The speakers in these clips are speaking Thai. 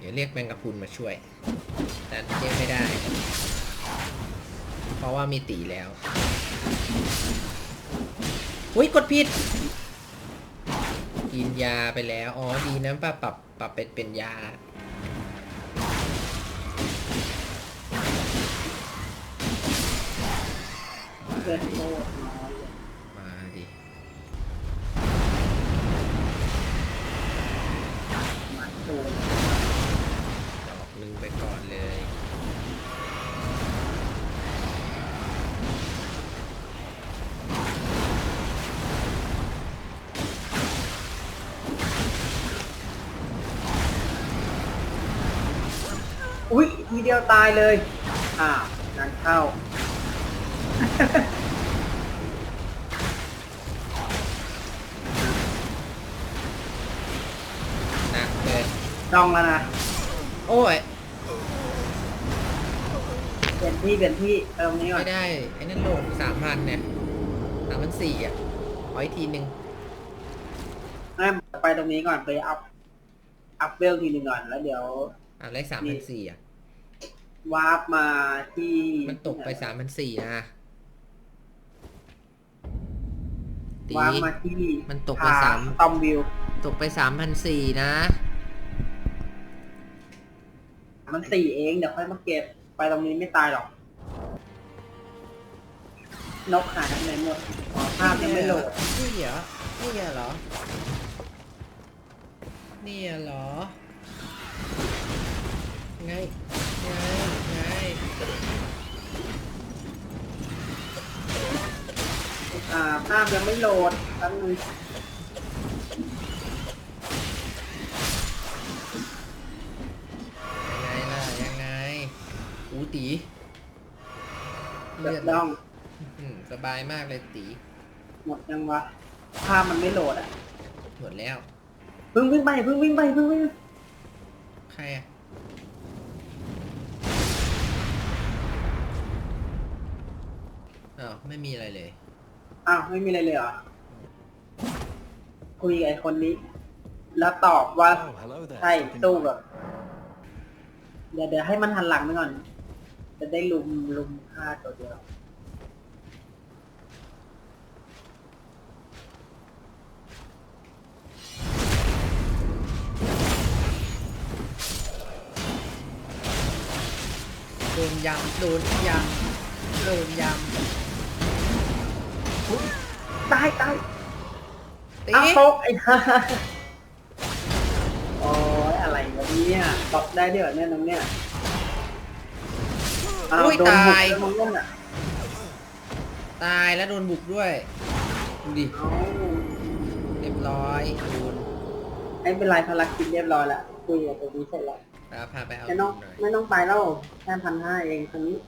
เดี๋ยวเรียกแมงกะพรุนมาช่วย แต่เรียกไม่ได้ เพราะว่ามีตีแล้วอุ้ยกดผิด กินยาไปแล้ว อ๋อ ดีนะปรับปรับปรับเป็นเป็นยา เกินโม ทีเดียวตายเลย อ่าวงานเข้า หนักเลยต้องแล้วนะ โอ้ย เปลี่ยนที่เปลี่ยนที่ไปตรงนี้ก่อไม่นได้ไอ้นั่นโหลดสามพันเนี่ยสามพันสี่อะขออีกทีหนึ่งให้ไปตรงนี้ก่อนไปอัพ อัพเวลทีหนึ่งก่อนแล้วเดี๋ยว อะเลขสามพันสี่อะ วาร์ปมาที่มันตกไปสามพันสี่นะตีวาร์ปมาที่มันตกไปสามตอมวิว ตกไปสามพันสี่นะ มันสี่เองเดี๋ยวค่อยมาเก็บ ไปตรงนี้ไม่ตายหรอก นกหายไปไหนหมดอ๋อภาพยังไม่โหลดนี่เหรอนี่เหรอนี่เหรอไงไงไง อ่าภาพยังไม่โหลดแป๊บนึงยังไงล่ะยังไงอูตีเดือดร้อง อืมสบายมากเลยตีหมดยังวะ ภาพมันไม่โหลดอะหมดแล้ว เพิ่งวิ่งไปเพิ่งวิ่งไปเพิ่งวิ่งใครอะ อ้าวไม่มีอะไรเลย อ้าวไม่มีอะไรเลยเหรอ คุยกับไอ้คนนี้ แล้วตอบว่า Oh, hello there. ใช่ Something ตู้ wrong? แบบเดี๋ยวเดี๋ยวให้มันหันหลังไปก่อน จะได้ลุมลุมฆ่าตัวเดียว โดนยำโดนยำโดนย ตายตายำตีอ้าวตกไอ้ห่าโอ้ยอะไรวะเนี่ยตอบได้ด้วยเหรอเนี่ยน้องเนี่ยอ้าวอุ้ยโดนบุกตาย แล้วมึงนั่นอะตายแล้วโดนบุกด้วยดูดิเอ้าเรียบร้อยโดนไม่เป็นไรภารกิจเรียบร้อยละคุยกับตัวนี้เสร็จแล้วแล้วพาไปเอาไม่ดูต้องหน่อยไม่ต้องไปแล้วแค่พันห้าเองตรงนี้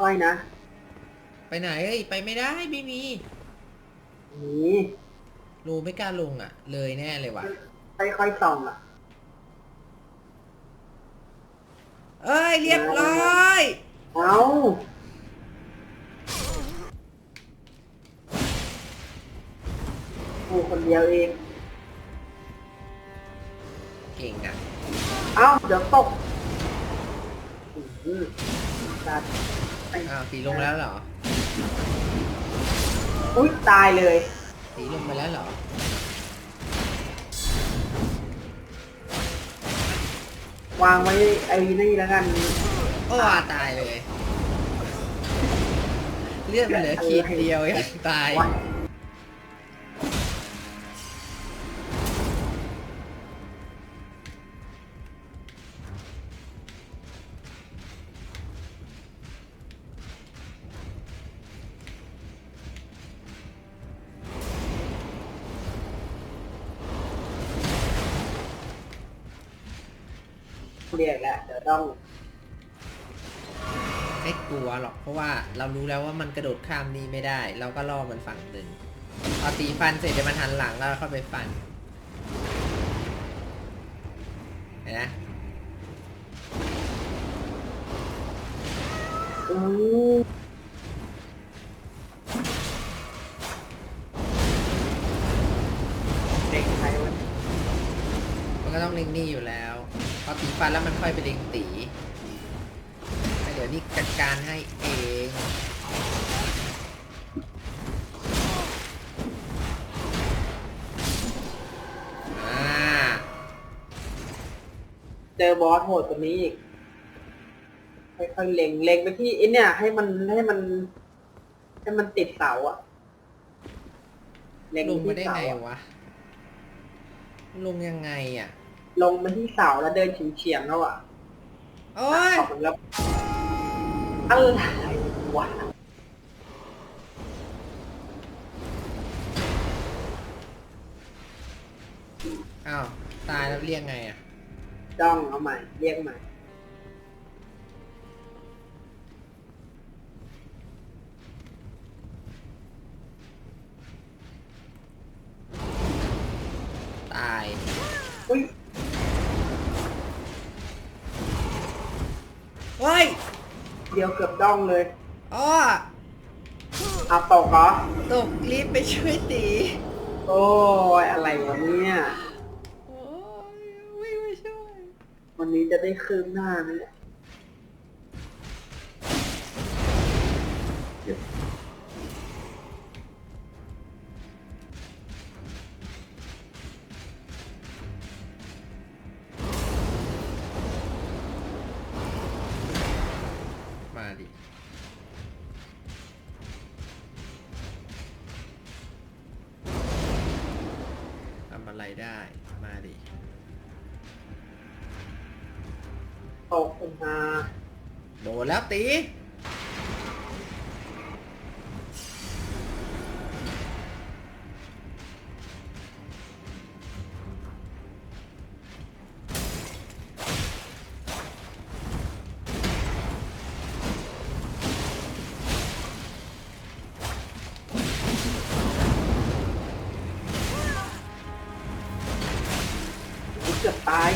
ค่อยๆนะไปไหนเฮ้ยไปไม่ได้ไม่มีนี่รูไม่กล้าลงอะ เลยแน่เลยว่ะ ค่อยๆส่องอะ เอ้ยเรียบร้อยเอาโอ้คนเดียวเอง เก่งอะ เอ้าเดี๋ยวตกอื้อตัดไอ้อ้าวตีลงแล้วเหรออุ้ยตายเลยตีลงไปแล้วเหรอวางไว้ไอ้นี่แล้วกันโอ้ตายเลย เลือดมันเหลือขีดเดียวยังตายวัด เรียกแล้วเดี๋ยวต้องไม่กลัวหรอกเพราะว่าเรารู้แล้วว่ามันกระโดดข้ามนี้ไม่ได้ เราก็ล่อมันฝั่งหนึ่งพอตีฟันเสร็จเดี๋ยวมันหันหลังแล้วเราเข้าไปฟันเห็นไหมอู้เด็กใครวะมัน ก็ต้องเล็งนี่อยู่แล้ว พอตีฟันแล้วมันค่อยไปเล็งตีแต่เดี๋ยวนี่จัดการให้เองอ่าเจอบอสโหดกว่านี้อีกค่อยๆเล็งเล็งไปที่ไอ้เนี่ย ให้มันให้มัน ให้มันติดเสาอะเล็งลงไปมาที่ได้เสาไงอะวะลงยังไงอะ ลงมาที่เสาแล้วเดินเฉียงๆแล้วอะโอ้ยออกมาแล้วอะไรวะอ้าว ตายแล้วเรียกไงอะ จ้องเอาใหม่ เรียกใหม่ ดียวเกือบจ้องเลยอ้อเอาตกเหรอตกรีบไปช่วยตีโอ้ยอะไรวะเนี่ย โอ้ยวิ่งไปช่วย วันนี้จะได้คืนหน้าไหมเนี่ย ไรได้ มาดิ ตกลงมาโดนแล้วตี ตาย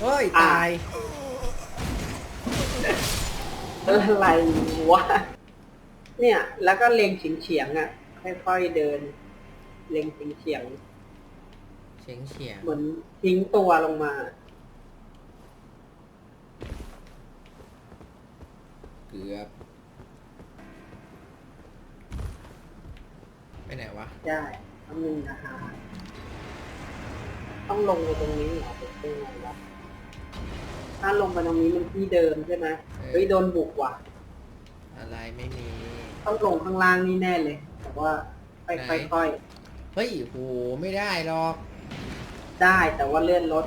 เฮ้ยอะตาย อะไรวะ เนี่ย แล้วก็เล็งเฉียงเฉียงๆอะ ค่อยๆเดิน เล็งเฉียงเฉียงเฉียงเฉียงๆเหมือนทิ้งตัวลงมา เกือบ ไปไหนวะ ได้ต้องนึงนะคะ ต้องลงไปตรงนี้เหรอเป็นยังไงวะถ้าลงไปตรงนี้มันที่เดิมใช่ไหมเออเฮ้ยโดนบุกว่ะ อะไรไม่มี ต้องลงข้างล่างนี่แน่เลย แต่ว่าไหนค่อยเฮ้ยโหไม่ได้หรอก ๆได้แต่ว่าเลื่อนรถ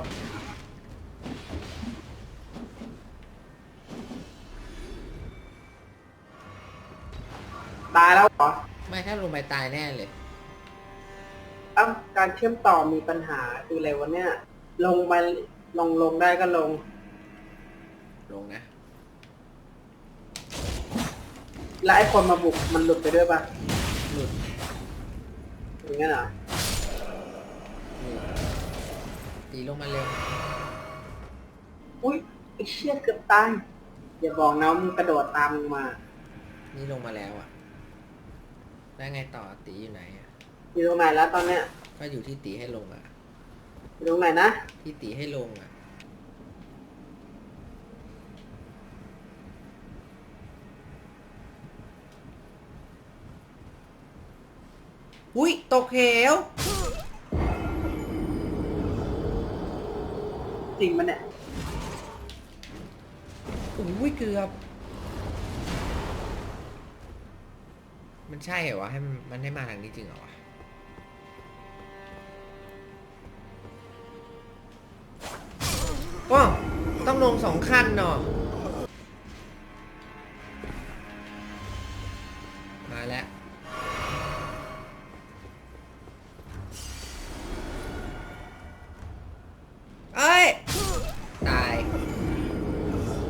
ตายแล้วเหรอ ไม่ถ้าลงไปตายแน่เลย อ้าวการเชื่อมต่อมีปัญหาคืออะไรวะเนี่ย ลงมาลงลงได้ก็ลง ลงนะ แล้วไอ้คนมาบุกมันหลุดไปด้วยปะหลุดอย่างนั้นเหรอหลุดตีลงมาเร็ว อุ้ยไอ้เชี่ยเกือบตายอย่าบอกนะว่ามึงกระโดดตามลงมา นี่ลงมาแล้วอะแล้วไงต่อตีอยู่ไหนอะ อยู่ตรงไหนแล้วตอนเนี้ยก็อยู่ที่ตีให้ลงอะอยู่ตรงไหนนะที่ตีให้ลงอะอุ้ยตกเหว จริงมันเนี่ยอุ้ยเกือบ มันใช่เหรอวะให้มันมันให้มาทางนี้จริงเหรอวะ โอ้ต้องลงสองขั้นเนาะมาแล้วเอ้ย ตาย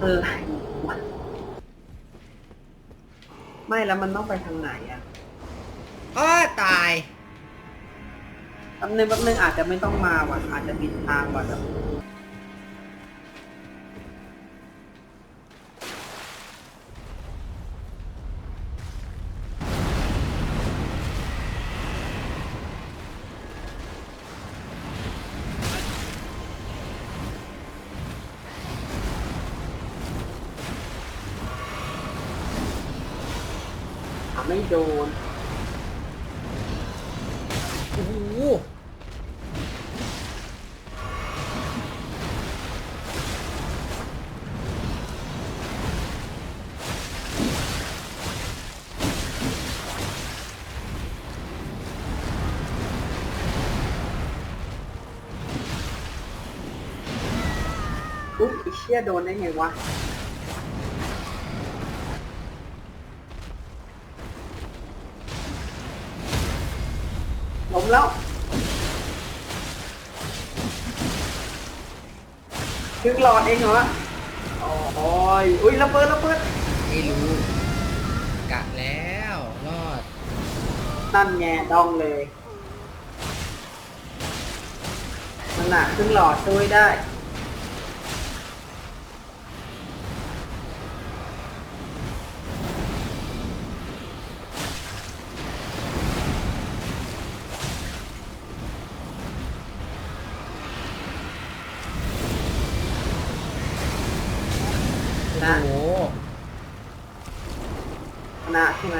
ทอะไรวะไม่แล้วมันต้องไปทางไหนอะอ้อตาย แป๊บนึงแป๊บนึงอาจจะไม่ต้องมาว่ะอาจจะผิดทางว่ะแต่ ไม่โดน โอ้โหอุ๊ยไอ้เชี่ยโดนได้ไงวะ มแล้วครึ่งหลอดเองเหรอโอ้ยอุ้ยระเบิดระเบิดไม่รู้กะแล้วรอดนั่นไงดองเลยมันหนักครึ่งหลอดช่วยได้ นะโอ้โห ชนะใช่ไหม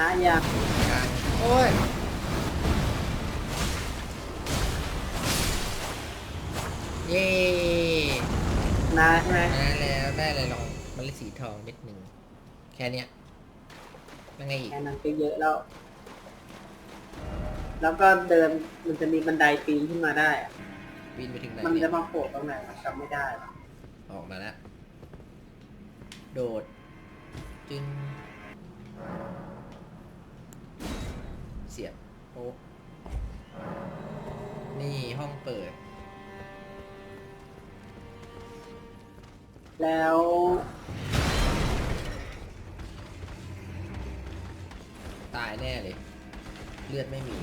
นะยังยังโอ้ยเย้นะใช่ไหมได้แล้วได้อะไรลองมันเลยสีทองนิดหนึ่งแค่เนี้ยยังไงอีกแค่นั้นก็เยอะแล้ว แล้วก็เดินมันจะมีบันไดปีนขึ้นมาได้อะบินไปถึงไหนมันเนี่จะยมาโผล่ตรงไหนมันจำไม่ได้หรอกออกมาแล้วโดดจึง แล้ว ตายแน่เลย เลือดไม่มี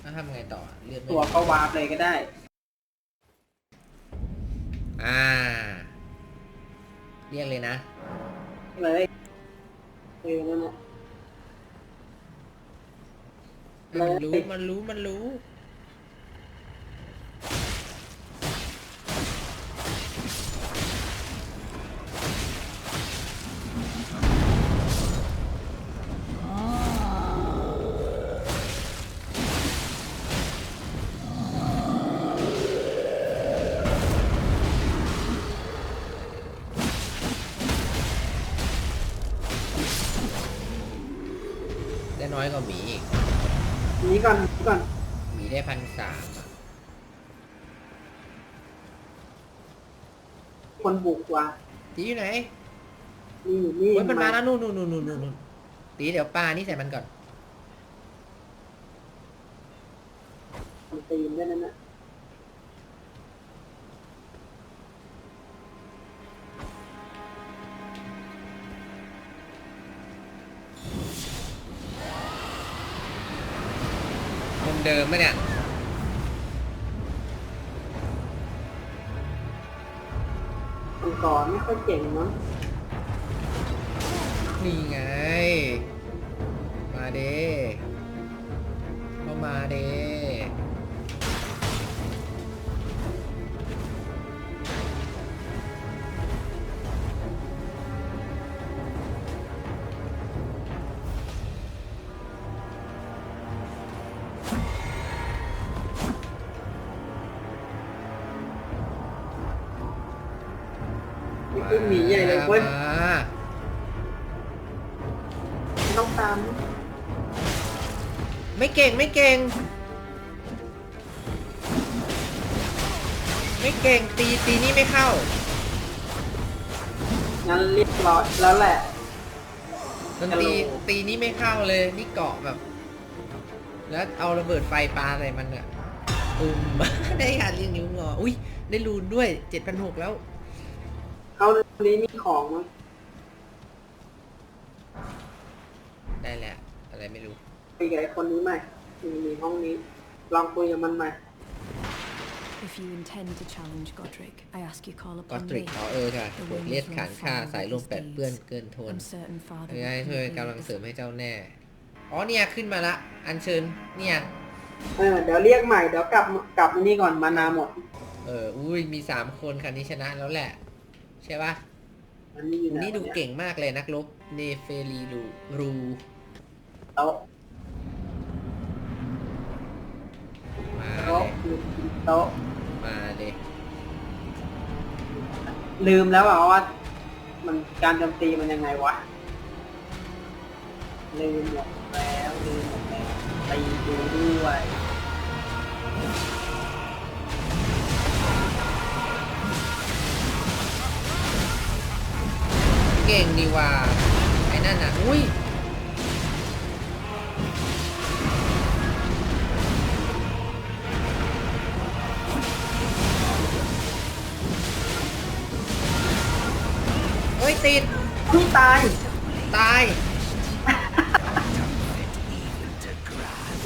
แล้วทำไงต่อ เลือดไม่ตัวมีก็วาร์ปเลยก็ได้ อ่า เรียกเลยนะ เลยเออนั่นแหละ มันรู้เลยมันรู้ มันรู้ ตีอยู่ไหนนี่นี่เฮ้ยมันมาแล้วนู่นนู่นนู่นนู่นนู่นตีเดี๋ยวปลานี่ใส่มันก่อน มันตีนด้วยนั่นน่ะมุมเดิมไหมเนี่ย ก่อนไม่ค่อยเก่งเนาะนี่ไง มาเด้เข้ามาเด้ นี่คือหมีใหญ่เลยเว้ยมาต้องตามไม่เก่งไม่เก่ง ไม่เก่งตีตีนี่ไม่เข้า งั้นเรียบร้อยแล้วแหละ มันตีตีนี่ไม่เข้าเลยนี่เกาะแบบ แล้วเอาระเบิดไฟปาใส่มันอะปุ้มได้การเรียงนิ้วงอ อุ้ยได้รูนด้วยเจ็ดพันหกแล้ว เขานี้มีของมั้งได้แล้วอะไรไม่รู้คุยกับไอ้คนนี้ใหม่มีมีห้องนี้ ลองคุยกับมันใหม่ If you intend to challenge Godric, I ask you call ก็ upon ตริก me. อ๋อเออค่ะ The บท winds เลียด will ขานฆ่า follow สายลม his แปดเปื้อน deeds. เกินทน I'm certain father เอ้ will ยช่วย convey กำลัง the เสริมให้เจ้าแน่ อ๋อเนี่ยขึ้นมาละ อัญเชิญ เนี่ย เออ เดี๋ยวเรียกใหม่ เดี๋ยวกลับ กลับมานี่ก่อน มานาหมด เออ อุ้ย มีสามคนคันนี้ชนะแล้วแหละใช่ปะอันนี้อยู่ไหนี่ดูวะยเก่งมากเลยนักรบเนเฟรีรูรูโต๊ะมาเลโต๊ะยโต๊ะมาเลยลืมแล้วอะว่า มันการโจมตีมันยังไงวะ ลืมหมดแล้วลืมหมดแล้วตีดูด้วย เก่งดีว่าไอ้นั่นน่ะ อุ้ยเฮ้ย ติด พี่ตาย ตาย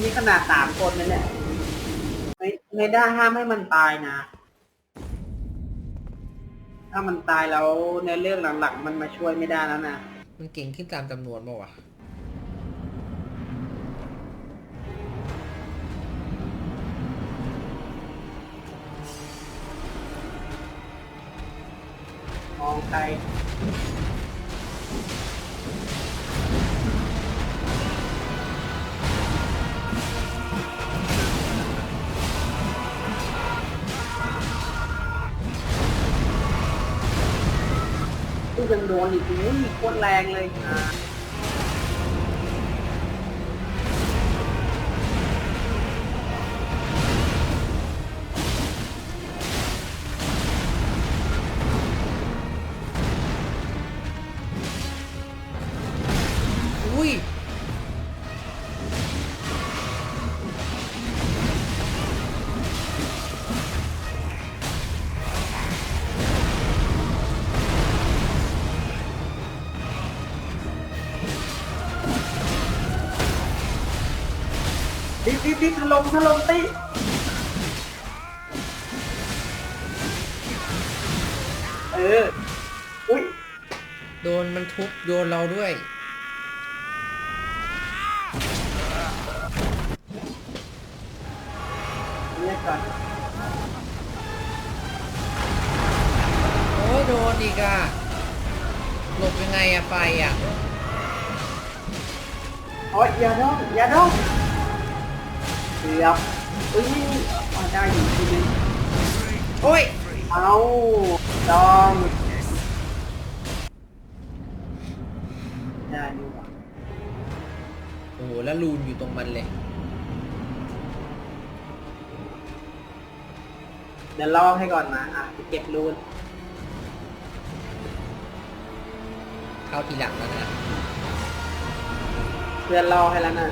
นี่ขนาดสามคนนั่นแหละไม่ไม่ได้ห้ามให้มันตายนะ ถ้ามันตายแล้วในเรื่องหลังๆ มันมาช่วยไม่ได้แล้วนะมันเก่งขึ้นตามจำนวนป่าวะมองใคร ยังโดนอีกอุ้ยโคตรแรงเลยอะอุ้ย มถล่มตีเออ อุ้ยโดนมันทุบโยนเราด้วย เรียกก่อนโอ้ยโดนอีกอะหลบยังไงอะไฟอะ โอ้ยอย่าดองอย่าดอง กือบอุ้ยนี่นี่มาได้อยู่ทีนึงโอ้ย เอาดองได้อยู่ว่ะโอ้โหแล้วรูนอยู่ตรงมันเลย เดี๋ยวลอกให้ก่อนนะอะเก็บรูน เข้าทีหลังแล้วนะ เพื่อนลอกให้แล้วนะ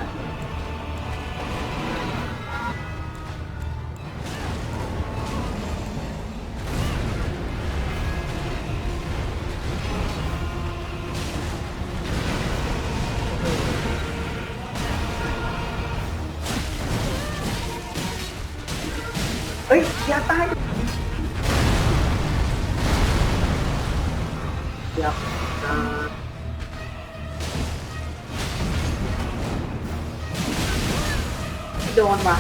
โดนว่ะ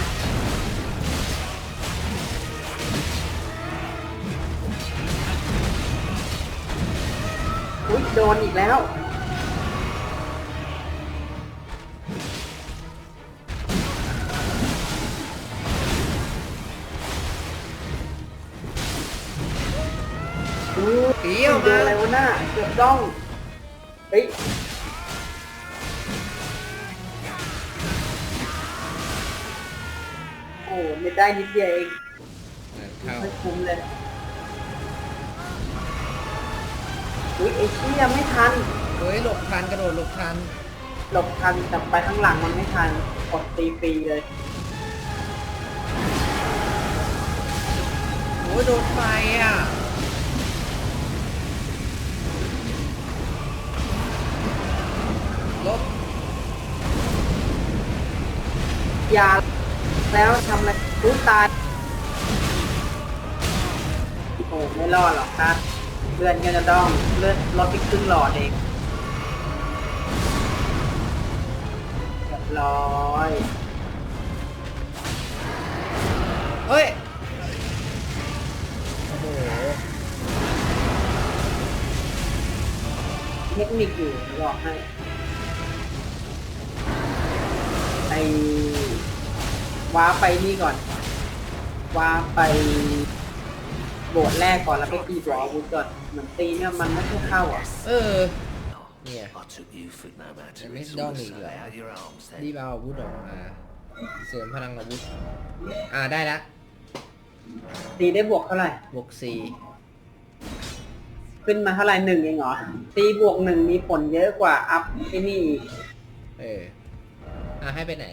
อุ้ยโดนอีกแล้วอู้เกี้ยวเจอมาอะไรวะหน้าเกือบด้องเฮ้ย โอ้ไม่ได้นิดเดียวเองเข้าไม่คุ้มเลยอุ้ยไอ้เชี่ยไม่ทัน เฮ้ยหลบทันกระโดดหลบทันหลบทันแต่ไปข้างหลังมันไม่ทันกดตีฟรีเลย โอ้ยโดนไฟอะลบยา แล้วทำอะไรรู้ตายโอ้ไม่รอดหรอกครับเลือดก็จะด้องเลือดลดไปครึ่งหลอดเองเรียบร้อยเฮ้ยโอ้โหเทคนิคอยู่บอกให้ไอ ว้าร์ปไปนี่ก่อน ว้าร์ปไปโบสถ์แรกก่อนแล้วไปตีบออาวุธก่อนเหมือนตีเนี่ยมันไม่ค่อยเข้าอะ เออ เนี่ย I took you for no matter. Miss It's all the Donny same. là- Out your arms รี then. บเอาอาวุธออกมา เสริมพลังอาวุธ อ่าได้ละตีได้บวกเท่าไหร่ บวกสี่ขึ้นมาเท่าไหร่หนึ่งเองเหรอ ตีบวกหนึ่งมีผลเยอะกว่าอัพไอ้นี่อีกเออ อ่าให้ไปไหน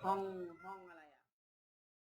ห้องห้องอะไร